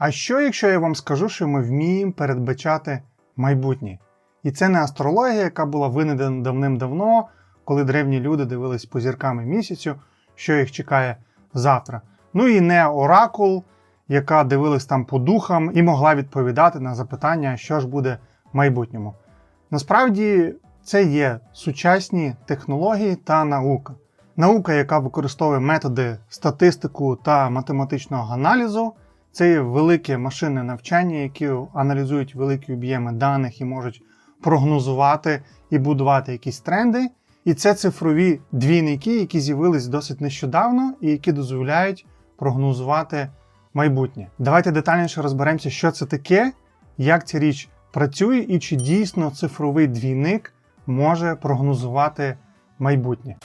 А що, якщо я вам скажу, що ми вміємо передбачати майбутнє? І це не астрологія, яка була винайдена давним-давно, коли древні люди дивились по зіркам і місяцю, що їх чекає завтра. Ну і не оракул, яка дивилась там по духам і могла відповідати на запитання, що ж буде в майбутньому. Насправді це є сучасні технології та наука. Наука, яка використовує методи статистику та математичного аналізу, це є велике машинне навчання, які аналізують великі об'єми даних і можуть прогнозувати і будувати якісь тренди. І це цифрові двійники, які з'явились досить нещодавно і які дозволяють прогнозувати майбутнє. Давайте детальніше розберемося, що це таке, як ця річ працює і чи дійсно цифровий двійник може прогнозувати майбутнє.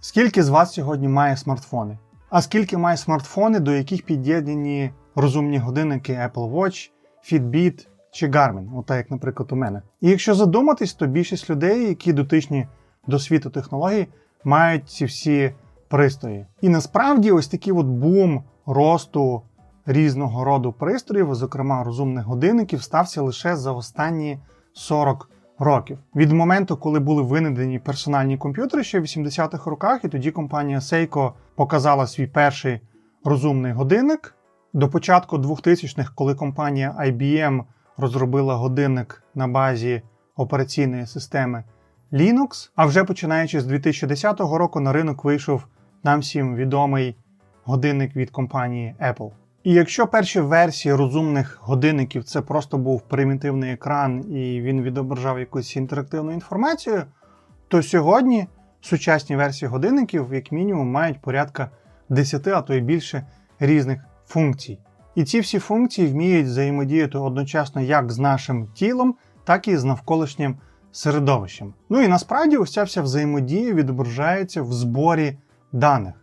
Скільки з вас сьогодні має смартфони? А скільки має смартфони, до яких під'єднані розумні годинники Apple Watch, Fitbit чи Garmin, ота як, наприклад, у мене. І якщо задуматись, то більшість людей, які дотичні до світу технологій, мають ці всі пристрої. І насправді ось такий от бум росту різного роду пристроїв, зокрема розумних годинників, стався лише за останні 40 років. Від моменту, коли були винайдені персональні комп'ютери ще в 80-х роках, і тоді компанія Seiko показала свій перший розумний годинник. До початку 2000-х, коли компанія IBM розробила годинник на базі операційної системи Linux, а вже починаючи з 2010 року на ринок вийшов нам всім відомий годинник від компанії Apple. І якщо перші версії розумних годинників це просто був примітивний екран і він відображав якусь інтерактивну інформацію, то сьогодні сучасні версії годинників, як мінімум, мають порядка 10, а то й більше різних функцій. І ці всі функції вміють взаємодіяти одночасно як з нашим тілом, так і з навколишнім середовищем. Ну і насправді ця вся взаємодія відображається в зборі даних.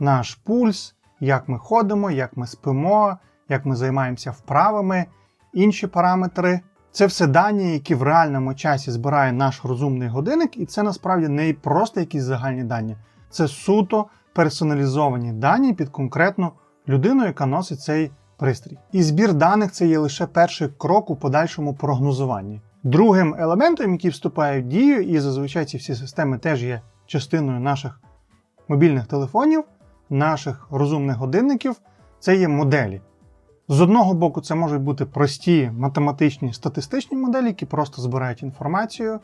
Наш пульс, як ми ходимо, як ми спимо, як ми займаємося вправами, інші параметри. Це все дані, які в реальному часі збирає наш розумний годинник, і це насправді не просто якісь загальні дані, це суто персоналізовані дані під конкретну людину, яка носить цей пристрій. І збір даних це є лише перший крок у подальшому прогнозуванні. Другим елементом, який вступає в дію, і зазвичай ці всі системи теж є частиною наших мобільних телефонів, наших розумних годинників, це є моделі. З одного боку, це можуть бути прості математичні статистичні моделі, які просто збирають інформацію.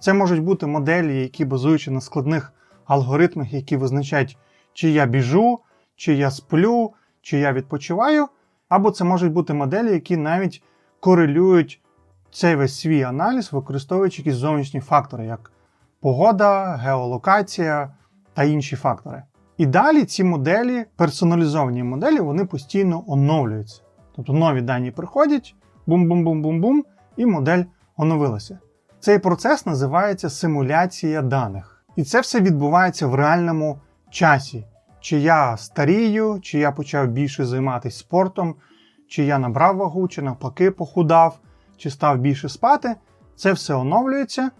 Це можуть бути моделі, які базуються на складних алгоритмах, які визначають, чи я біжу, чи я сплю, чи я відпочиваю. Або це можуть бути моделі, які навіть корелюють цей весь свій аналіз, використовуючи якісь зовнішні фактори, як погода, геолокація та інші фактори. І далі ці моделі, персоналізовані моделі, вони постійно оновлюються. Тобто нові дані приходять, бум-бум-бум-бум-бум, і модель оновилася. Цей процес називається симуляція даних. І це все відбувається в реальному часі. Чи я старію, чи я почав більше займатися спортом, чи я набрав вагу, чи навпаки похудав, чи став більше спати. Це все оновлюється,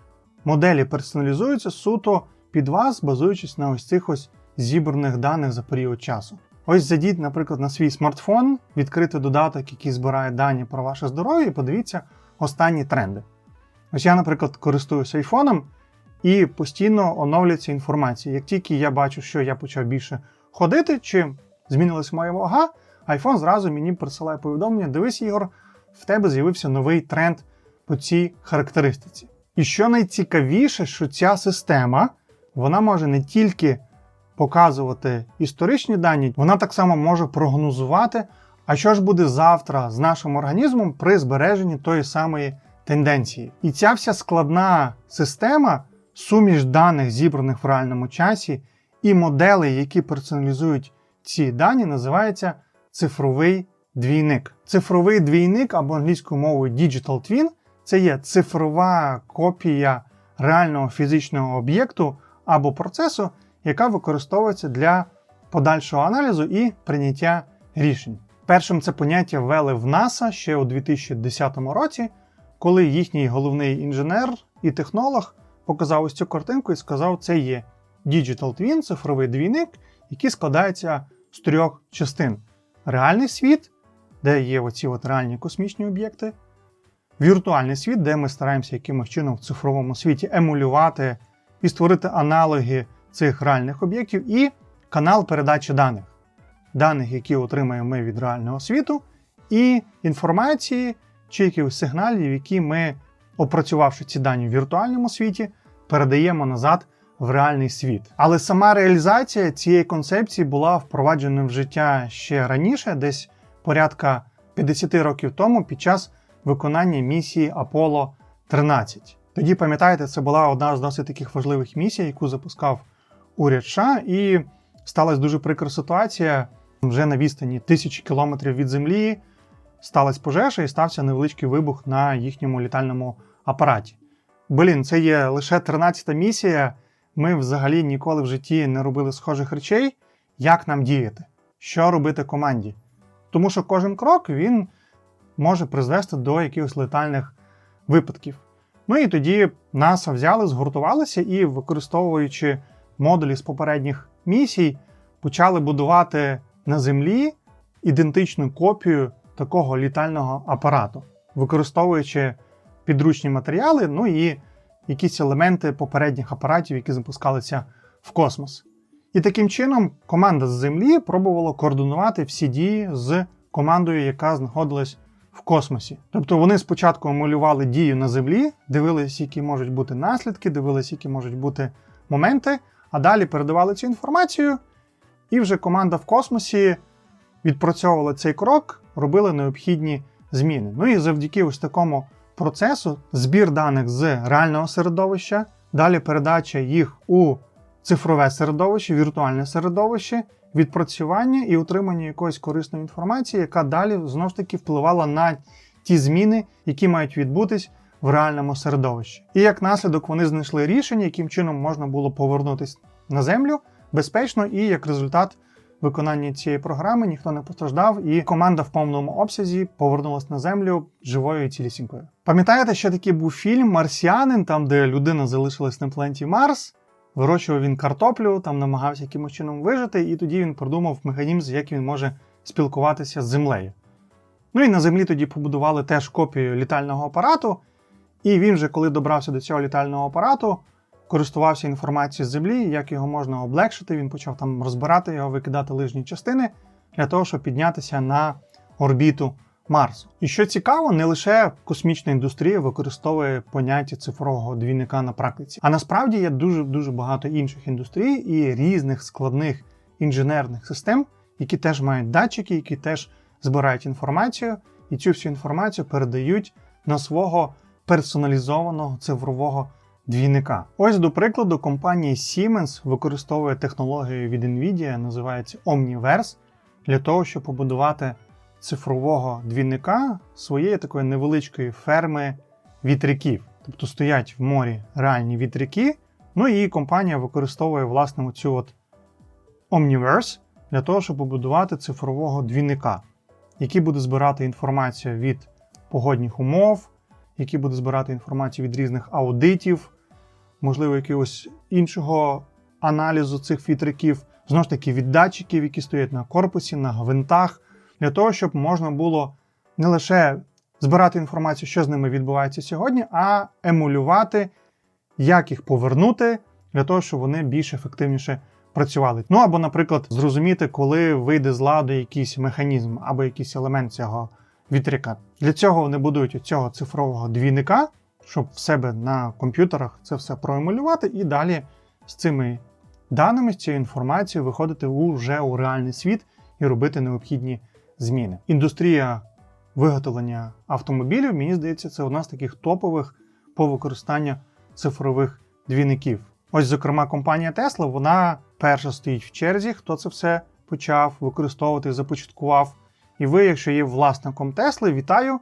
моделі персоналізуються суто під вас, базуючись на ось цих ось зібраних даних за період часу. Ось зайдіть, наприклад, на свій смартфон, відкрити додаток, який збирає дані про ваше здоров'я, і подивіться останні тренди. Ось я, наприклад, користуюся айфоном і постійно оновлюється інформація. Як тільки я бачу, що я почав більше ходити, чи змінилася моя вага, iPhone зразу мені присилає повідомлення: дивись, Ігор, в тебе з'явився новий тренд по цій характеристиці. І що найцікавіше, що ця система вона може не тільки показувати історичні дані, вона так само може прогнозувати, а що ж буде завтра з нашим організмом при збереженні тої самої тенденції. І ця вся складна система, суміш даних, зібраних в реальному часі, і моделей, які персоналізують ці дані, називається цифровий двійник. Цифровий двійник або англійською мовою Digital Twin це є цифрова копія реального фізичного об'єкту або процесу, яка використовується для подальшого аналізу і прийняття рішень. Першим це поняття ввели в НАСА ще у 2010 році, коли їхній головний інженер і технолог показав ось цю картинку і сказав, це є Digital Twin, цифровий двійник, який складається з трьох частин: реальний світ, де є оці от реальні космічні об'єкти, віртуальний світ, де ми стараємося якимось чином в цифровому світі емулювати і створити аналоги цих реальних об'єктів, і канал передачі даних, даних, які отримаємо ми від реального світу, і інформації чи якихось сигналів, які ми, опрацювавши ці дані в віртуальному світі, передаємо назад в реальний світ. Але сама реалізація цієї концепції була впроваджена в життя ще раніше, десь порядка 50 років тому, під час виконання місії Аполло 13. Тоді, пам'ятаєте, це була одна з досить таких важливих місій, яку запускав уряд і сталася дуже прикра ситуація. Вже на відстані тисячі кілометрів від землі сталася пожежа і стався невеличкий вибух на їхньому літальному апараті. Блін, це є лише 13-та місія. Ми взагалі ніколи в житті не робили схожих речей. Як нам діяти? Що робити команді? Тому що кожен крок він може призвести до якихось летальних випадків. Ну і тоді НАСА взяли, згуртувалися і, використовуючи модулі з попередніх місій, почали будувати на землі ідентичну копію такого літального апарату, використовуючи підручні матеріали, ну і якісь елементи попередніх апаратів, які запускалися в космос. І таким чином команда з Землі пробувала координувати всі дії з командою, яка знаходилась в космосі. Тобто вони спочатку емулювали дію на землі, дивилися, які можуть бути наслідки, дивилися, які можуть бути моменти, а далі передавали цю інформацію, і вже команда в космосі відпрацьовувала цей крок, робила необхідні зміни. Ну і завдяки ось такому процесу збір даних з реального середовища, далі передача їх у цифрове середовище, віртуальне середовище, відпрацювання і отримання якоїсь корисної інформації, яка далі знову ж таки впливала на ті зміни, які мають відбутись в реальному середовищі. І як наслідок вони знайшли рішення, яким чином можна було повернутися на землю безпечно, і як результат виконання цієї програми ніхто не постраждав, і команда в повному обсязі повернулась на землю живою і цілісінькою. Пам'ятаєте, що такий був фільм Марсіанин, там де людина залишилась на планеті Марс? Вирощував він картоплю, там намагався якимось чином вижити, і тоді він придумав механізм, як він може спілкуватися з землею. Ну і на землі тоді побудували теж копію літального апарату, і він вже, коли добрався до цього літального апарату, користувався інформацією з землі, як його можна облегшити. Він почав там розбирати його, викидати лижні частини для того, щоб піднятися на орбіту Марсу. І що цікаво, не лише космічна індустрія використовує поняття цифрового двійника на практиці, а насправді є дуже дуже багато інших індустрій і різних складних інженерних систем, які теж мають датчики, які теж збирають інформацію, і цю всю інформацію передають на свого персоналізованого цифрового двійника. Ось, до прикладу, компанія Siemens використовує технологію від Nvidia, називається Omniverse, для того, щоб побудувати цифрового двійника своєї такої невеличкої ферми вітряків. Тобто стоять в морі реальні вітряки. Ну і компанія використовує власне цю от Omniverse для того, щоб побудувати цифрового двійника, який буде збирати інформацію від погодних умов, який буде збирати інформацію від різних аудитів, можливо, якогось іншого аналізу цих вітряків, знову ж таки, від датчиків, які стоять на корпусі, на гвинтах, для того, щоб можна було не лише збирати інформацію, що з ними відбувається сьогодні, а емулювати, як їх повернути, для того, щоб вони більш ефективніше працювали. Ну або, наприклад, зрозуміти, коли вийде з ладу якийсь механізм або якийсь елемент цього вітряка. Для цього вони будують цього цифрового двійника, щоб в себе на комп'ютерах це все проемулювати, і далі з цими даними, з цією інформацією виходити уже у реальний світ і робити необхідні зміни. Індустрія виготовлення автомобілів, мені здається, це одна з таких топових по використанню цифрових двійників. Ось, зокрема, компанія Tesla, вона перша стоїть в черзі, хто це все почав використовувати, започаткував. І ви, якщо є власником Тесли, вітаю!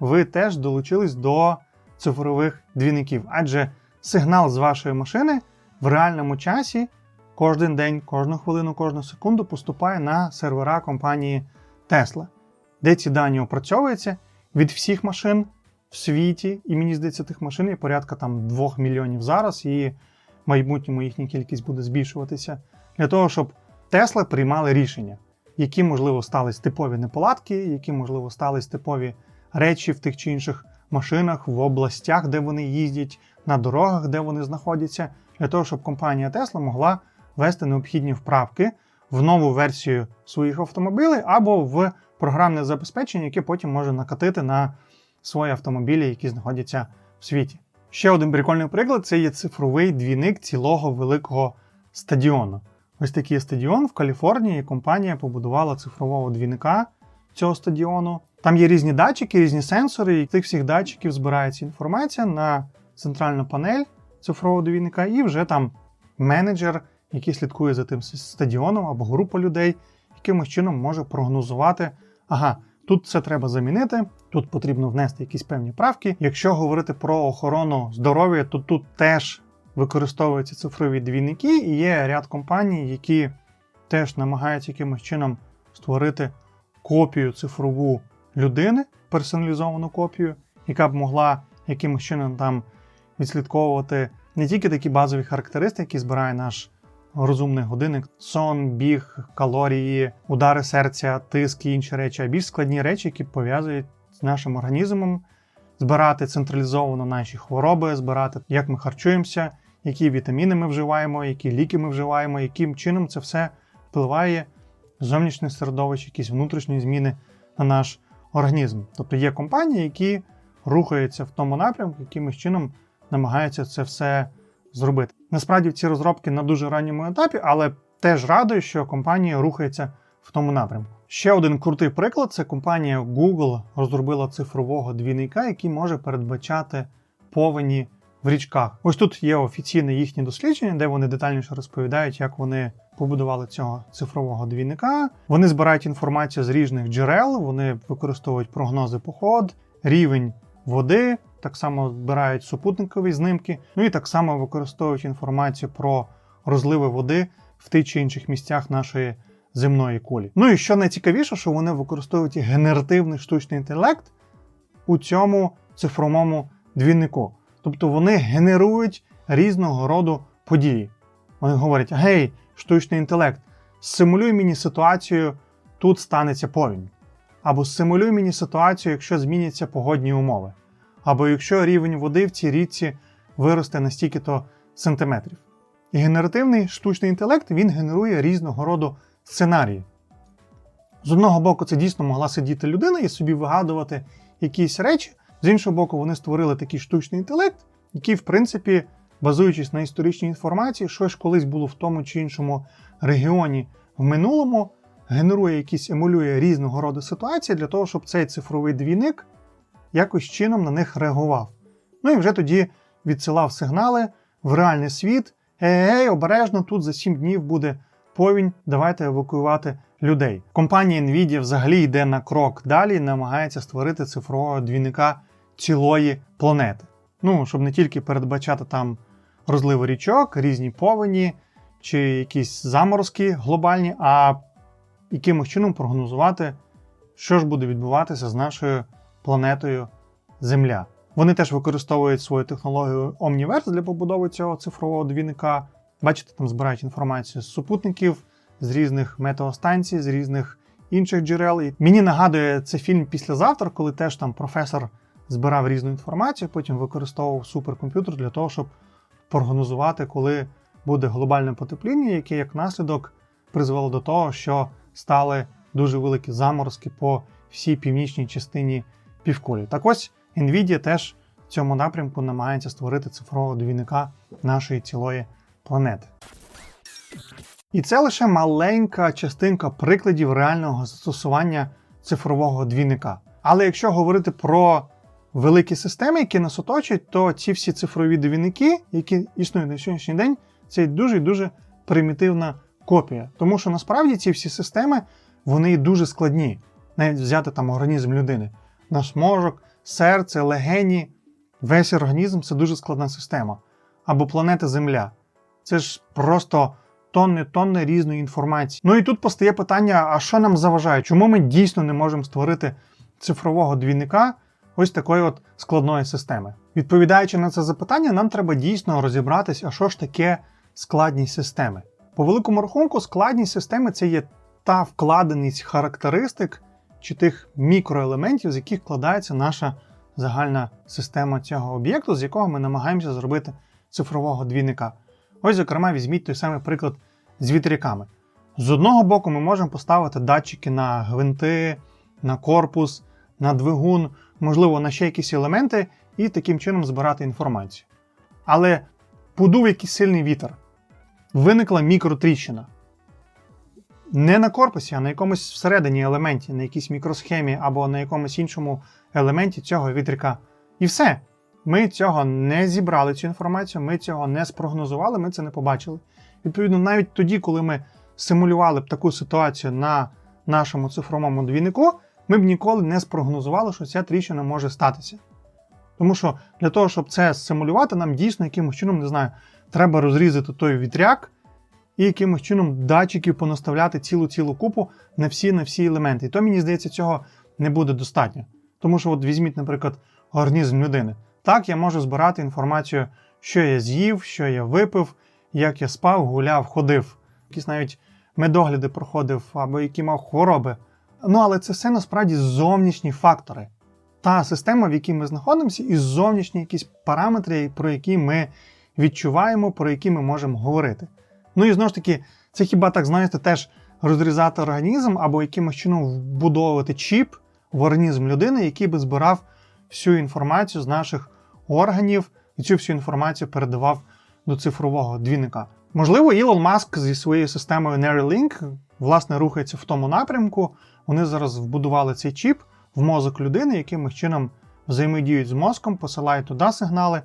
Ви теж долучились до цифрових двійників, адже сигнал з вашої машини в реальному часі кожен день, кожну хвилину, кожну секунду поступає на сервера компанії Tesla, де ці дані опрацьовуються від всіх машин в світі, і мені здається, тих машин є порядка там 2 мільйонів зараз, і в майбутньому їхня кількість буде збільшуватися для того, щоб Tesla приймали рішення. Які, можливо, стались типові неполадки, які, можливо, стались типові речі в тих чи інших машинах, в областях, де вони їздять, на дорогах, де вони знаходяться, для того, щоб компанія Tesla могла ввести необхідні вправки в нову версію своїх автомобілів або в програмне забезпечення, яке потім може накатити на свої автомобілі, які знаходяться в світі. Ще один прикольний приклад це є цифровий двійник цілого великого стадіону. Ось такий стадіон в Каліфорнії. Компанія побудувала цифрового двійника цього стадіону. Там є різні датчики, різні сенсори, і з цих всіх датчиків збирається інформація на центральну панель цифрового двійника, і вже там менеджер, який слідкує за тим стадіоном або група людей, якимось чином може прогнозувати, ага, тут це треба замінити, тут потрібно внести якісь певні правки. Якщо говорити про охорону здоров'я, то тут теж використовуються цифрові двійники, і є ряд компаній, які теж намагаються якимось чином створити копію цифрову людини, персоналізовану копію, яка б могла якимось чином там відслідковувати не тільки такі базові характеристики, які збирає наш розумний годинник, сон, біг, калорії, удари серця, тиск і інші речі, а більш складні речі, які пов'язують з нашим організмом, збирати централізовано наші хвороби, збирати, як ми харчуємося, які вітаміни ми вживаємо, які ліки ми вживаємо, яким чином це все впливає зовнішнє середовище, якісь внутрішні зміни на наш організм. Тобто є компанії, які рухаються в тому напрямку, якимось чином намагаються це все зробити. Насправді ці розробки на дуже ранньому етапі, але теж радує, що компанія рухається в тому напрямку. Ще один крутий приклад: це компанія Google розробила цифрового двійника, який може передбачати повені в річках. Ось тут є офіційне їхнє дослідження, де вони детальніше розповідають, як вони побудували цього цифрового двійника. Вони збирають інформацію з різних джерел, вони використовують прогнози поход, рівень води, так само збирають супутникові знимки, ну і так само використовують інформацію про розливи води в тих чи інших місцях нашої земної кулі. Ну і що найцікавіше, що вони використовують генеративний штучний інтелект у цьому цифровому двійнику. Тобто вони генерують різного роду події. Вони говорять: гей, штучний інтелект, симулюй мені ситуацію, тут станеться повінь. Або симулюй мені ситуацію, якщо зміняться погодні умови. Або якщо рівень води в цій річці виросте на стільки-то сантиметрів. І генеративний штучний інтелект він генерує різного роду сценарії. З одного боку, це дійсно могла сидіти людина і собі вигадувати якісь речі. З іншого боку, вони створили такий штучний інтелект, який, в принципі, базуючись на історичній інформації, що ж колись було в тому чи іншому регіоні в минулому, генерує якісь емулює різного роду ситуації для того, щоб цей цифровий двійник якось чином на них реагував. Ну і вже тоді відсилав сигнали в реальний світ. Ей, обережно, тут за 7 днів буде повінь, давайте евакуювати людей. Компанія Nvidia взагалі йде на крок далі і намагається створити цифрового двійника цілої планети. Ну, щоб не тільки передбачати там розливи річок, різні повені чи якісь заморозки глобальні, а якимось чином прогнозувати, що ж буде відбуватися з нашою планетою Земля. Вони теж використовують свою технологію Omniverse для побудови цього цифрового двійника. Бачите, там збирають інформацію з супутників, з різних метеостанцій, з різних інших джерел. І мені нагадує це фільм післязавтра, коли теж там професор збирав різну інформацію, потім використовував суперкомп'ютер для того, щоб прогнозувати, коли буде глобальне потепління, яке як наслідок призвело до того, що стали дуже великі заморозки по всій північній частині півкулі. Так ось Nvidia теж в цьому напрямку намагається створити цифрового двійника нашої цілої планети. І це лише маленька частинка прикладів реального застосування цифрового двійника. Але якщо говорити про великі системи, які нас оточують, то ці всі цифрові двійники, які існують на сьогоднішній день, це дуже і дуже примітивна копія. Тому що насправді ці всі системи вони дуже складні, навіть взяти там організм людини. Наш мозок, серце, легені, весь організм це дуже складна система. Або планета Земля. Це ж просто тонни тонни різної інформації. Ну і тут постає питання: а що нам заважає? Чому ми дійсно не можемо створити цифрового двійника ось такої от складної системи? Відповідаючи на це запитання, нам треба дійсно розібратися, а що ж таке складність системи. По великому рахунку, складність системи це є та вкладеність характеристик чи тих мікроелементів, з яких складається наша загальна система цього об'єкту, з якого ми намагаємося зробити цифрового двійника. Ось, зокрема, візьміть той самий приклад з вітряками. З одного боку, ми можемо поставити датчики на гвинти, на корпус, на двигун, можливо, на ще якісь елементи, і таким чином збирати інформацію. Але подув якийсь сильний вітер, виникла мікротріщина. Не на корпусі, а на якомусь всередині елементі, на якійсь мікросхемі або на якомусь іншому елементі цього вітряка. І все. Ми цього не зібрали цю інформацію, ми цього не спрогнозували, ми це не побачили. Відповідно, навіть тоді, коли ми симулювали б таку ситуацію на нашому цифровому двійнику, ми б ніколи не спрогнозували, що ця тріщина може статися. Тому що для того, щоб це симулювати, нам дійсно якимось чином, не знаю, треба розрізати той вітряк і якимось чином датчиків понаставляти цілу-цілу купу на всі на всі елементи. І то, мені здається, цього не буде достатньо. Тому що, от візьміть, наприклад, організм людини. Так, я можу збирати інформацію, що я з'їв, що я випив, як я спав, гуляв, ходив, якісь навіть медогляди проходив або які мав хвороби. Ну, але це все насправді зовнішні фактори. Та система, в якій ми знаходимося, і зовнішні якісь параметри, про які ми відчуваємо, про які ми можемо говорити. Ну і знову ж таки, це хіба так, знаєте, теж розрізати організм або якимось чином вбудовувати чіп в організм людини, який би збирав всю інформацію з наших органів і цю всю інформацію передавав до цифрового двійника. Можливо, Ілон Маск зі своєю системою Neuralink власне рухається в тому напрямку. Вони зараз вбудували цей чіп в мозок людини, якимось чином взаємодіють з мозком, посилають туди сигнали,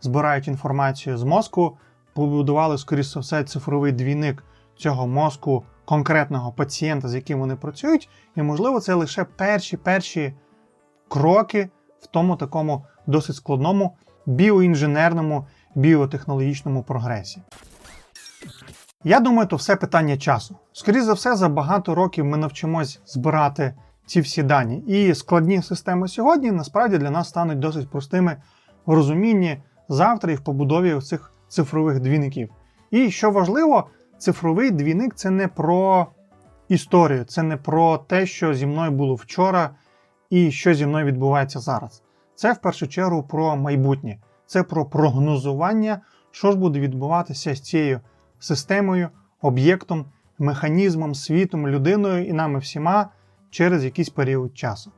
збирають інформацію з мозку, побудували, скоріше за все, цифровий двійник цього мозку конкретного пацієнта, з яким вони працюють. І, можливо, це лише перші перші кроки в тому такому досить складному біоінженерному, біотехнологічному прогресі. Я думаю, то все питання часу. Скоріше за все, за багато років ми навчимось збирати ці всі дані. І складні системи сьогодні насправді для нас стануть досить простими в розумінні завтра і в побудові цих цифрових двійників. І що важливо, цифровий двійник це не про історію, це не про те, що зі мною було вчора і що зі мною відбувається зараз. Це в першу чергу про майбутнє, це про прогнозування, що ж буде відбуватися з цією системою, об'єктом, механізмом, світом, людиною і нами всіма через якийсь період часу.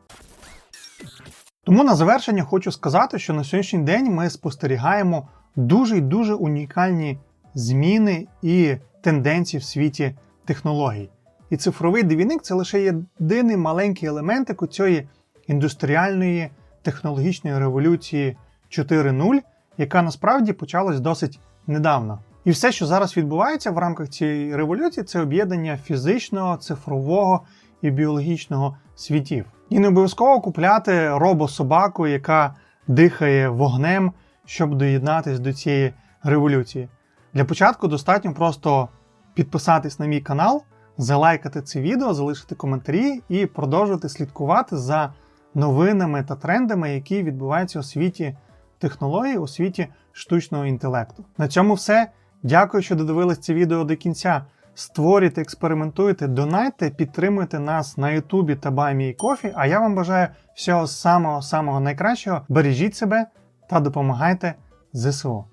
Тому на завершення хочу сказати, що на сьогоднішній день ми спостерігаємо дуже й дуже унікальні зміни і тенденції в світі технологій. І цифровий двійник це лише єдиний маленький елементик у цієї індустріальної технологічної революції 4.0, яка насправді почалась досить недавно. І все, що зараз відбувається в рамках цієї революції, це об'єднання фізичного, цифрового і біологічного світів. І не обов'язково купляти робособаку, яка дихає вогнем, щоб доєднатись до цієї революції. Для початку достатньо просто підписатись на мій канал, залайкати це відео, залишити коментарі і продовжувати слідкувати за новинами та трендами, які відбуваються у світі технологій, у світі штучного інтелекту. На цьому все. Дякую, що додивились це відео до кінця. Створюйте, експериментуйте, донайте, підтримуйте нас на Ютубі та BuyMeCoffee, А я вам бажаю всього самого самого найкращого. Бережіть себе та допомагайте ЗСУ.